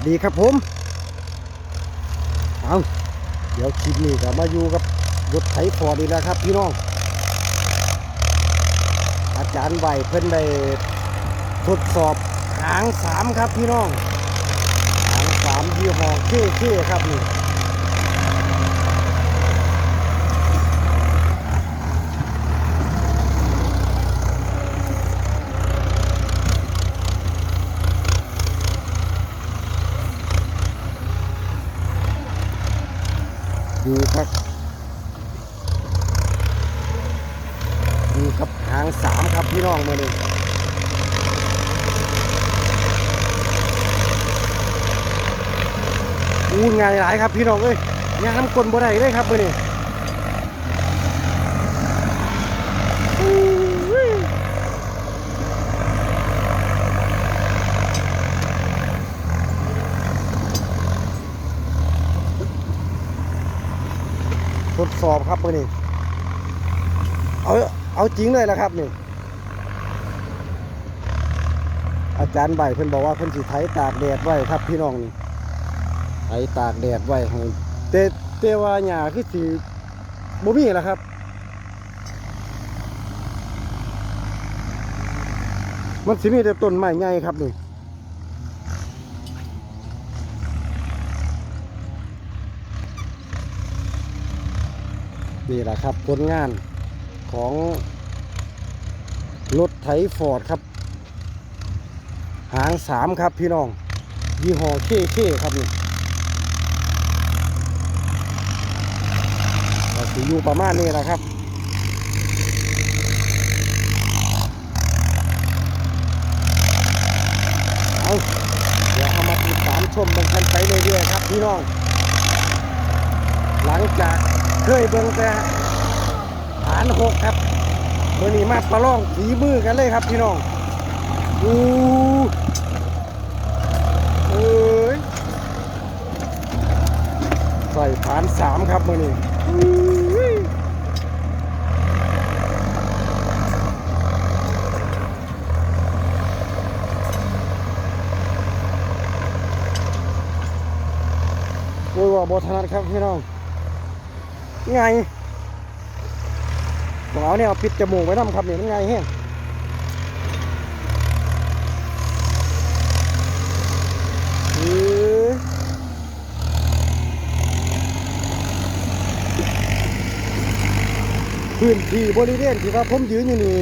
สดีครับผมเอาเดี๋ยวคลิปนี้ก็มาอยู่กับรถไถฟอร์ดอีกแล้วครับ พี่น้อง อาจารย์ใบเพิ่นได้ทดสอบหางสามครับพี่น้อง หางสามยี่ห้อเท่ๆครับนี่ ดูครับ ดูครับหางสามครับพี่น้องมาเลยอู้งานหลายครับพี่น้องเอ้ยงานกลบ่ได้เลยครับมื่อนี้อู้ยท ดสอบครับมื่อนี้เอาเอาจริงเลยละครับนี่ อาจารย์ใบเพิ่นบอกว่าเพิ่นสิไถตากแดดไว้ครับ พี่น้องนี่ไถตากแดดไว้ให้แต่แต่ว่าหญ้าคือสิบ่มีแล้วครับมันสิมีแต่ต้นไม้ใหญ่ครับนี่ นี่แหละครับผลงานของรถไถฟอร์ดครับ หางสามครับพี่น้อง ยี่ห้อเคเคครับนี่ก็สิอยู่ประมาณนี้แหละครับเอาเดี๋ยวเอามาติดตามชมมันกันไปเรื่อยๆครับพี่น้อง หลังจาก เคยเบิ่งแต่ฐานหกครับมื่อนี้มาประลองฝีมือกันเลยครับพี่น้องอู้เอ้ยใส่ฐานสามครับมื่อนี้โอ้ยว่าบทนัดครับพี่น้อง ไงต้อเอาเนี่ยเอาปิดจมูกไว้น้ำครับเนี่ยมันไงเอ้ยพื้นที่บริเวณที่ว่าผมยืนอยู่นี่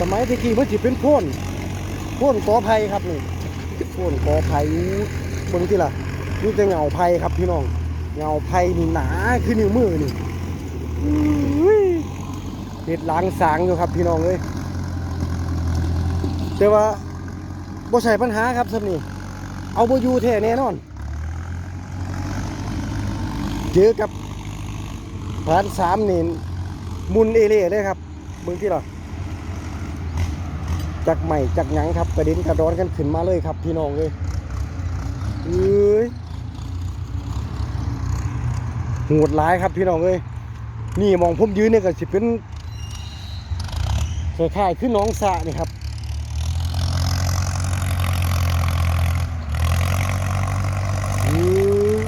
สมัยตะกี้มันสิเป็นพ่นพ่นกอไผ่ครับนี่พ่นกอไผ่เบิ่งที่ล่ะนี่จะเหงาไผ่ครับพี่น้อง เงาไผ่นี่หนาคือนิ้วมือนี่เห็ดล้างสางอยู่ครับพี่น้องเอ้ยแต่ว่าบ่ใช่ปัญหาครับสำนี่เอาบ่อยู่แท้แน่นอน เจอกับผ่านสามนี่มุนเอเล่เลยครับเบิ่งที่ล่ะจักใหม่จักหยังครับกระเด็นกระดอนกันขึ้นมาเลยครับพี่น้องเอ้ยเอ้ย หดร้ายครับพี่น้องเอ้ยนี่มองผมยืนเนี่ยก็สิเป็นคล้ายๆขึ้นน้องสะนี่ครับอืม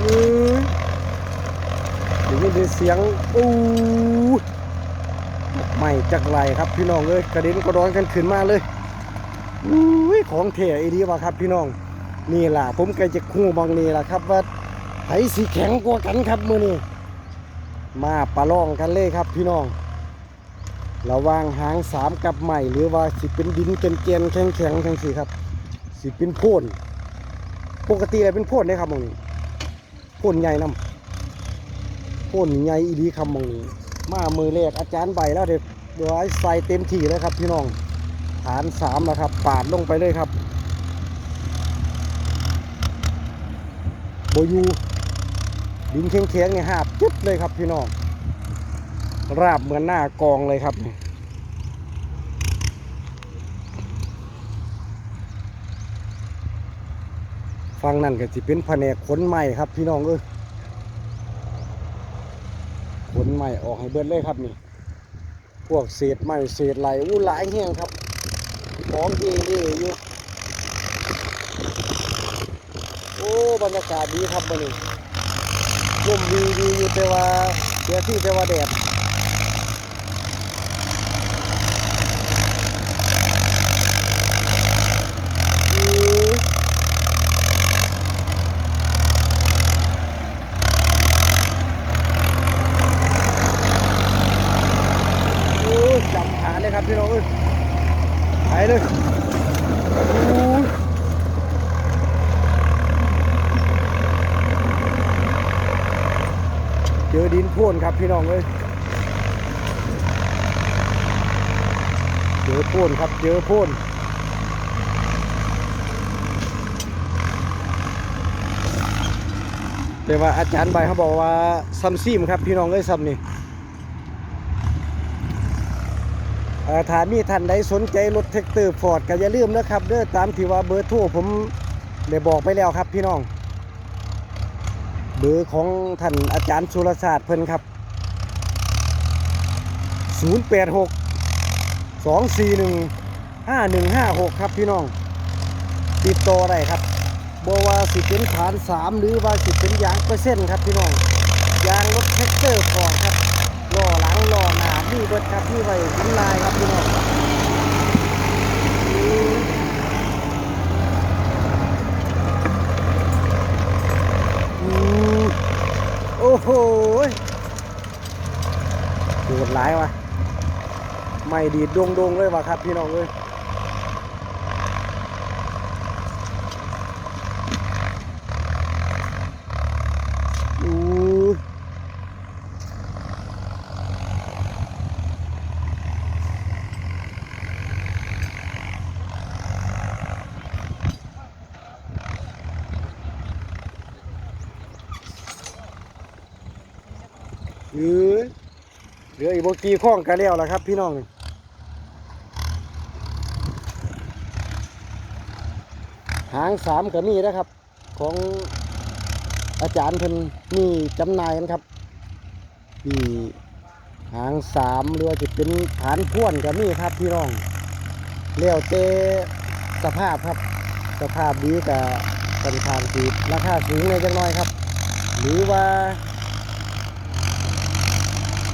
อืม เดี๋ยวได้เสียงอู้ใหม่จากไหลครับพี่น้องเอ้ยกระเด็นกระดอนกันขึ้นมาเลยอุ้ยของเท่ไอ้ดีวะครับพี่น้องนี่ล่ะผมก็จะคู่บางนี่ล่ะครับ ว่าไผสีแข็งกว่ากันครับมือนี้มาประลองกันเลยครับพี่น้องระวางหางสามกับใหม่หรือว่าสิเป็นดินเกลียนๆแข็งทั้งสี่ครับ สิเป็นโพ่นปกติอะไรเป็นโพ่นได้ครับมองนี้โพ่นใหญ่นำโพ่นใหญ่อีดีคำมองนี้มามือแรกอาจารย์ใบแล้วเดี๋ยวเดี๋ยวให้ใส่เต็มที่แล้วครับพี่น้องฐานสามแล้วครับ ปาดลงไปเลยครับโบยูดินแข็งๆเนี่ยหาบจึ๊บเลยครับพี่น้องราบเหมือนหน้ากองเลยครับนี่ฟังนั่นก็จะเป็นแผนกขนไม้ครับพี่น้องเอ้ยขนไม้ออกให้เบิดเลยครับนี่พวกเศษไม้เศษไหลอู้หลายแห้งครับของดีดีอยู่โอ้บรรยากาศดีครับวันนี้ลมดีดีอยู่แต่ว่าเดี๋ยวที่แต่ว่าแดดอือโอ้ยจับขาเลยครับ พี่น้องเอ้ยไปเลยเจอดินพ่นครับพี่น้องเอ้ยเจอพ่นครับเจอพ่นแต่ว่าอาจารย์ใบเขาบอกว่าซัมซีมครับพี่น้องเอ้ยซัมนี่เอ่อ ถ้ามีท่านใดสนใจรถแท็กเตอร์ฟอร์ดก็อย่าลืมนะครับเด้อตามที่ว่าเบอร์โทรผมได้บอกไปแล้วครับพี่น้อง เบอร์ของท่านอาจารย์สุรศาสตร์เพิ่นครับ 086 241 5156 ครับพี่น้อง ติดต่อได้ครับบว่าสิเป็นฐาน 3 หรือว่าสิเป็นยางเปอร์เซ็นต์ครับพี่น้อง ยางรถแท็กเตอร์ฟอร์ดครับล้อหลังล้อหน้ามีเบิดครับมีไว้ถึงลายครับพี่น้องอืมอืม โอ้โหโหดร้ายวะไม่ ดีดดงดงๆเลยว่ะครับพี่น้องเอ้ยอู้เอ้ยเหลืออีกบกี่ข้องกันแล้วล่ะครับ พี่น้อง หางสามก็มีนะครับ ของอาจารย์เพิ่นมีจำหน่ายกันครับนี่หางสามหรือว่าจะเป็นฐานพ่วนก็มีครับพี่น้องแล้วแต่สภาพครับ สภาพดีกับค่อนข้างสีราคาสูงเลยจังน้อยครับ หรือว่า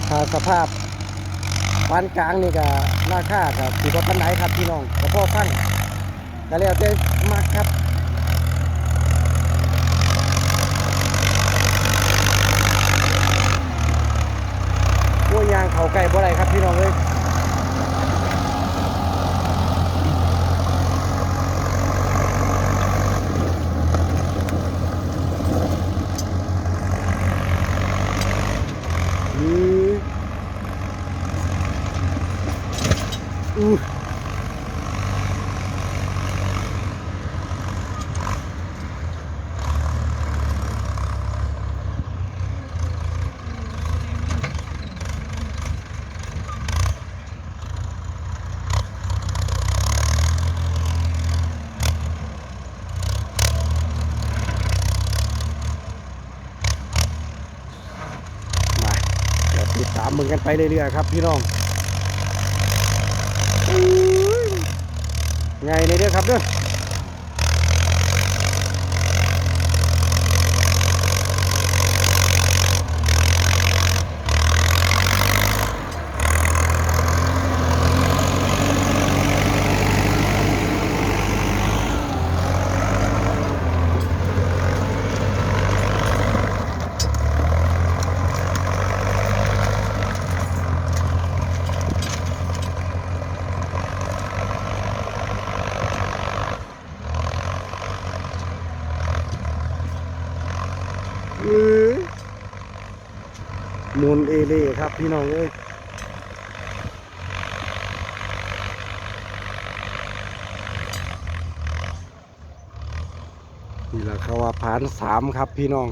ถ้าสภาพปานกลางนี่ก็ราคาครับถือว่าปันไหนครับพี่น้องก็พ่อฟัง ก็แล้วแต่มักครับพวกยางเขาไก่บ่ไรครับพี่น้องเลยอืออู้มาเดี๋ยวติดตา มมึงกันไปเรื่อยๆครับพี่น้องอื้อไงในเด้อครับเด้อ มูลเอเล่ครับพี่น้องเอ้ยนี่แหละเขาว่าผานสามครับพี่น้อง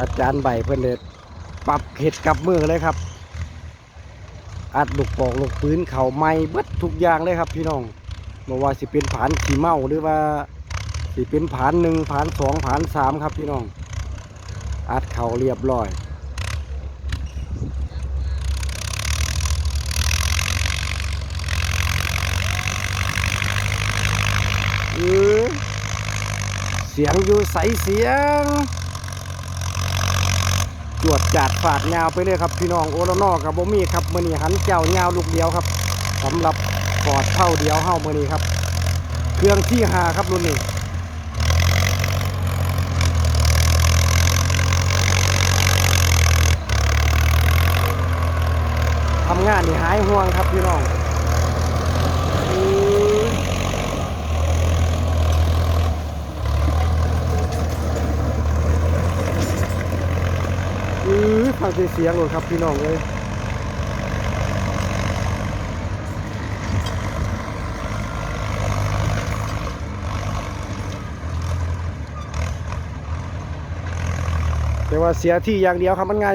อาจารย์ใบเพื่อนเด็ดปรับเห็ดกับมือเลยครับ อัดลูกปอกลูกปืนเข่าไม้เบิดทุกอย่างเลยครับพี่น้องบอกว่าสิเป็นผานขี่เมาหรือว่าสิเป็นผานหนึ่งผานสองผานสามครับพี่น้อง อัดเข่าเรียบร้อยเออเสียงอยู่ใสเสียง จวดจัดฝาดยาวไปเลยครับพี่น้องโอละนอกับบ่มีครับมือนี้หันเจ้ายาวลูกเดียวครับสำหรับปอดเท่าเดียวเฮ้ามือนี้ครับ เครื่องที่หาครับรุ่นนี้ ทำงานนี่หายห่วงครับพี่น้องอือฟังเสียงเลยครับพี่น้องเลยแต่ว่าเสียที่อย่างเดียวครับมันไง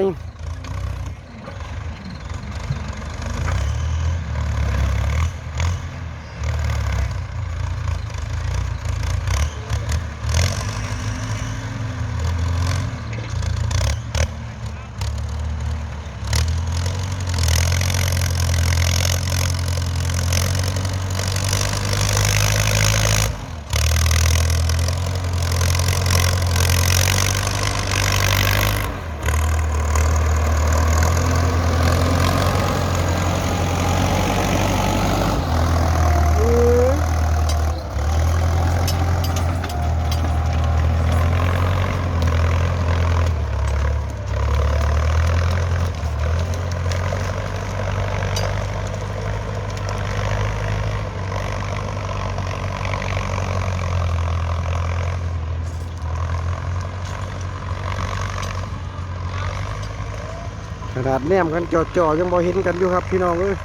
ดแนมกันจ่อๆยังบ่เห็นกันอยู่ครับพี่น้องเอ้ย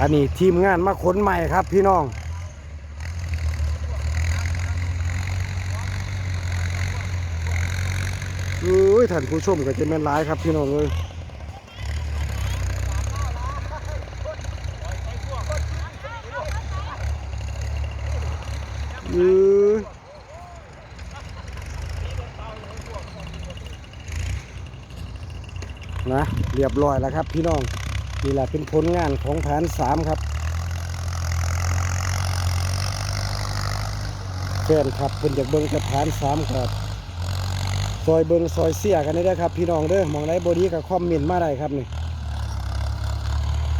อันนี้ทีมงานมาขนใหม่ครับพี่น้องเอ้ยท่านผู้ชมก็จะแม่นร้ายครับพี่น้องเอ้ยเอ้ย นะเรียบร้อยแล้วครับพี่น้องนี่แหละเป็นผลงานของฐานสามครับแฟนครับเพิ่นอยากเบิ่งกับฐานสามครับซอยเบิ่งซอยเสียกันได้เด้ครับ พี่น้องเด้อมองไหนบดี้ก็คอมเมนต์มาได้ครับนี่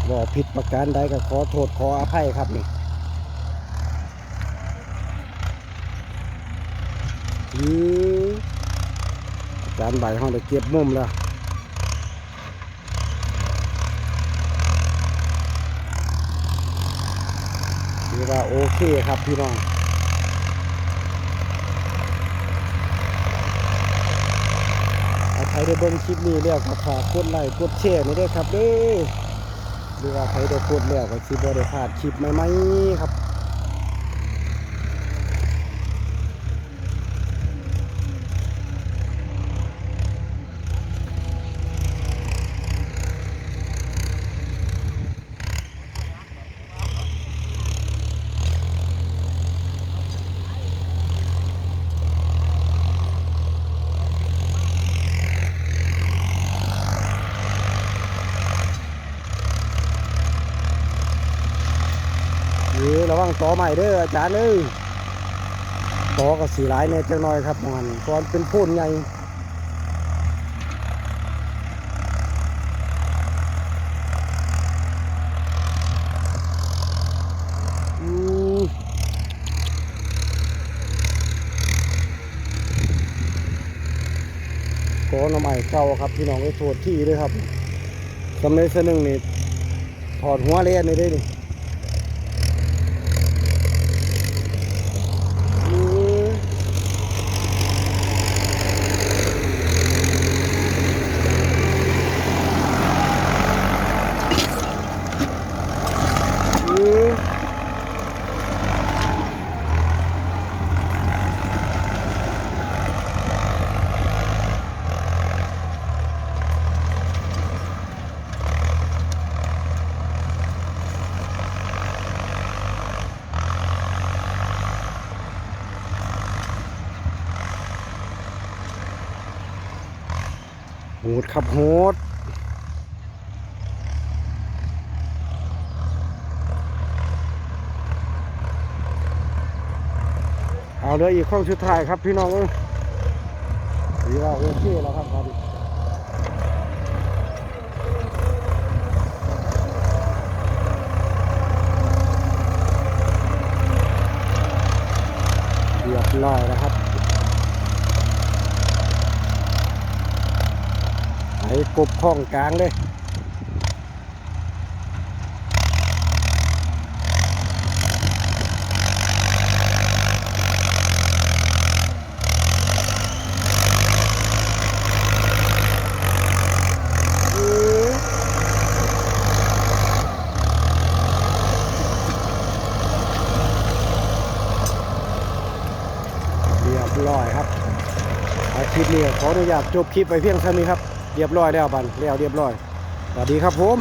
บอกผิดประการใดก็ขอโทษขออภัยครับนี่ยืออาจารใบห้องได้เก็บมุมแล้ว ถือว่าโอเคครับพี่น้องอาใครได้เบิ้งคลิปนี้แล้วก็ฝากกดไลค์กดแชร์นี่ด้วยครับเด้อหรือว่าใครได้กดแล้วก็คิดว่าได้พลาดคลิปใหม่ๆครับ ต่อใหม่เด้ออาจารย์เอ้ยต่อกับสีหลายเนี่ยจังน้อยครับมันก่อนเป็นพูนใหญ่อืมขอน้ำใหม่เก่าครับพี่น้องไอ้โทษที่ด้วยครับสำเร็จเสนึงนี่ถอดหัวเล่นเลยได้ดิ อืม ห ดครับโหดเอาเลยอีกข้องสุดท้ายครับพี่น้องเอ้ยถือว่าโอเคแล้วครับครับเรียบร้อยแล้วครับไอ้ กบข้องกลางเลยเรียบร้อยครับคลิปนี้ขออนุญาตจบคลิปไปเพียงเท่านี้ครับ เรียบร้อยแล้วบันแล้วเรียบร้อยสวัสดีครับผม